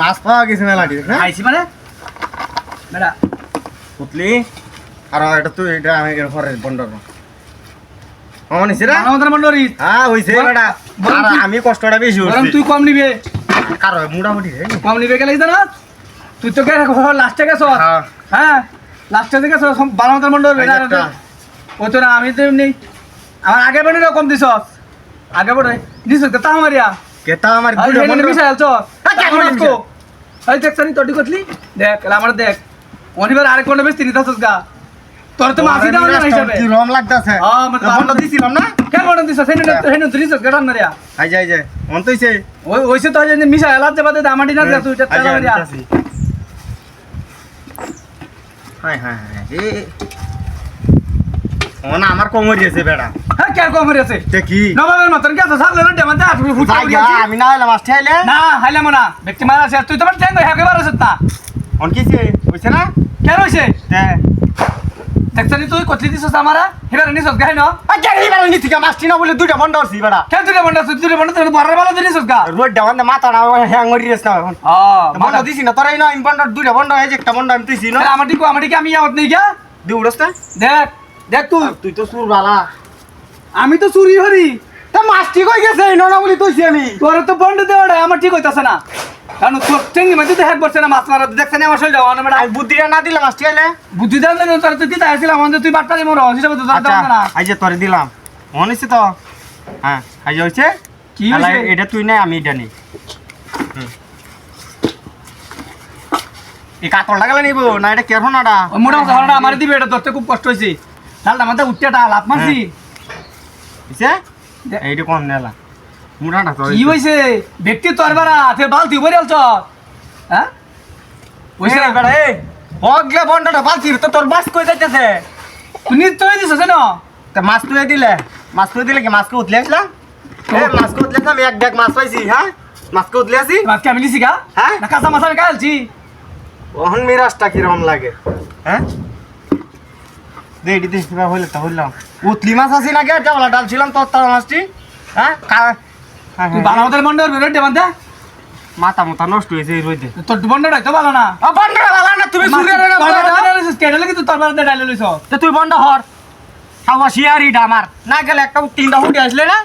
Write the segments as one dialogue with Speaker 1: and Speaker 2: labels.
Speaker 1: মাছ পাওয়া গেছে হ্যাঁ?
Speaker 2: আইছি মানে? বেটা।
Speaker 1: পুতলি আর এটা তুই এটা আমি বন্ধ হ্যাঁ আমি কষ্টটা বেশি
Speaker 2: তুই কম নিবে।
Speaker 1: কারও মোটামুটি
Speaker 2: কম নিবে গেলে না? তুই তো লাস্টে গেছ?
Speaker 1: হ্যাঁ।
Speaker 2: হ্যাঁ? লাস্টে থেকে বারো মন্ডল
Speaker 1: এই যে
Speaker 2: ও তো না আমি তো এমনি আমার আগে বেড়ে কম দিছ আগে বেড়ে দিছ তা আমারিয়া
Speaker 1: কেতা আমার
Speaker 2: এখানে
Speaker 1: বন্ধ
Speaker 2: মিশাইল চ। এই দেখ সানি কতলি? দেখ আমার দেখ। অনিবার আরেক কোন বেশ তাসস গা। তোর তো মাসি দাও না হিসাবে।
Speaker 1: কি রম লাগতাছে?
Speaker 2: হ্যাঁ, মানে
Speaker 1: বন্ধ দিছিলাম না?
Speaker 2: কেন বড় দিছ? সেনে সেনে দিছ গড়ান মারিয়া?
Speaker 1: আই যাই যাই অন তো হইছে।
Speaker 2: ওই ওইসে তো যে মিশা এলা যে বাদে আমাটি না তুই এটা তেলা
Speaker 1: যাই, হাই হাই হাই ওনা আমার কোমর বেড়া।
Speaker 2: হ্যাঁ কেন কম হয়ে আছে
Speaker 1: তে কি?
Speaker 2: নবাবের মতন কে তো সামনে না ডেমাতে আট ফুট
Speaker 1: আমি না হইলাম আসতে আইলে।
Speaker 2: না হাইলাম না। ব্যক্তি মারা আছে তুই তো আমার ঠ্যাং হ্যাঁ কেবার আছে না।
Speaker 1: অন কিছে হইছে? না?
Speaker 2: কেন হইছে
Speaker 1: তে।
Speaker 2: দেখছনি তুই কতলি দিছস আমারা? হেবার নিছস গাই ন
Speaker 1: আ জানি বেড়া নিছি গা না বলে দুইটা বন্ধ হইছি বেড়া।
Speaker 2: কেন তুই বন্ধ তুই বন্ধ তুই বড় বড় দিছস গা?
Speaker 1: রোড ডাউন দে মাথা না হ্যাং করি রেস না এখন।
Speaker 2: ও
Speaker 1: বন্ধ দিছি না তোরাই না দুইটা বন্ধ হয়েছে একটা বন্ধ আমি তুইছি না
Speaker 2: আমার টিকে আমি ইয়াত নেই গা।
Speaker 1: দি না
Speaker 2: দেখ। দেখ তুই।
Speaker 1: তুই তো সুর বালা
Speaker 2: আমি তো চুরি হরি
Speaker 1: তা মাছটি কই গেছে না না বলি তুইছি আমি।
Speaker 2: তোর তো বন্ধ দেওয়াটা আমার ঠিক হইতাছে না। কারণ তোর টেঙ্গি মাঝে তো হ্যাক করছে না মাছ মারা দেখছেন আমার শরীর যাওয়া না
Speaker 1: আমি বুদ্ধিটা না দিলে মাছটি আইলে
Speaker 2: বুদ্ধি দেন না তোর তো দিতে আসছিলাম আমাদের তুই বাটপারি মোর হিসাবে তো তোর
Speaker 1: আচ্ছা
Speaker 2: না
Speaker 1: যে তোরে দিলাম মনে হইছে তো? হ্যাঁ যে হইছে?
Speaker 2: কি?
Speaker 1: এটা তুই নাই আমি এটা নেই। এই কাতলটা গেলে নিব না এটা কেরো
Speaker 2: মোটা মোটা হরটা আমার দিবে এটা ধরতে খুব কষ্ট হয়েছে তাহলে আমাদের উঠতে লাভ মারছি।
Speaker 1: হইছে
Speaker 2: দে-
Speaker 1: এইটা কোন নেলা? মুড়াটা তো
Speaker 2: কি হয়েছে ব্যক্তি তোর বারা তে বালতি উপরে আলছ। হ্যাঁ
Speaker 1: হইছে না বেড়া এই হগলে বন্ডটা বালতির তো তোর বাস কই যাইতেছে।
Speaker 2: তুই নিশ্চয় দিছ না?
Speaker 1: তা মাছ তুই দিলে। মাছ তুই দিলে কি মাছকে উতলে আসলা এ মাছকে উতলে আমি এক ব্যাগ মাছ পাইছি হ্যাঁ মাছকে উতলে আসি
Speaker 2: মাছ কি আমি লিছি গা?
Speaker 1: হ্যাঁ?
Speaker 2: না কাঁচা মাছ আমি খাইছি
Speaker 1: ওহন মিরাজটা কীরকম লাগে। হ্যাঁ দে এটি দেখ কিবা হইলে তো হইলাম উতলি মাছ আছি না কে চাওলা ডালছিলাম তোর তার মাছটি? হ্যাঁ? হ্যাঁ, হ্যাঁ।
Speaker 2: মন্ডল বেরোয়
Speaker 1: মাথা মাথা নষ্ট হয়েছে এই রইতে
Speaker 2: তোর বন্ডটাই তো ভালো না?
Speaker 1: বন্ধ বালা না তুমি
Speaker 2: তুই তোর বারা ডাইলে লইছ?
Speaker 1: তুই বন্ধ হর। খাওয়া শিয়ারিটা আমার না গেলে একটা তিনটা ফুটে আসলে না?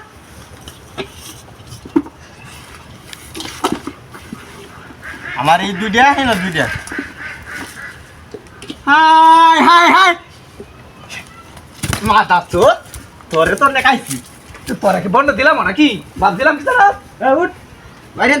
Speaker 1: আমার এই দুইটা হ্যাঁ দুইটা। হাই হাই মাথা তো তোরে তো নেকাইছি
Speaker 2: তোরা কি বন্ধ দিলাম নাকি বাদ দিলাম কি তারা
Speaker 1: উঠ বাইরে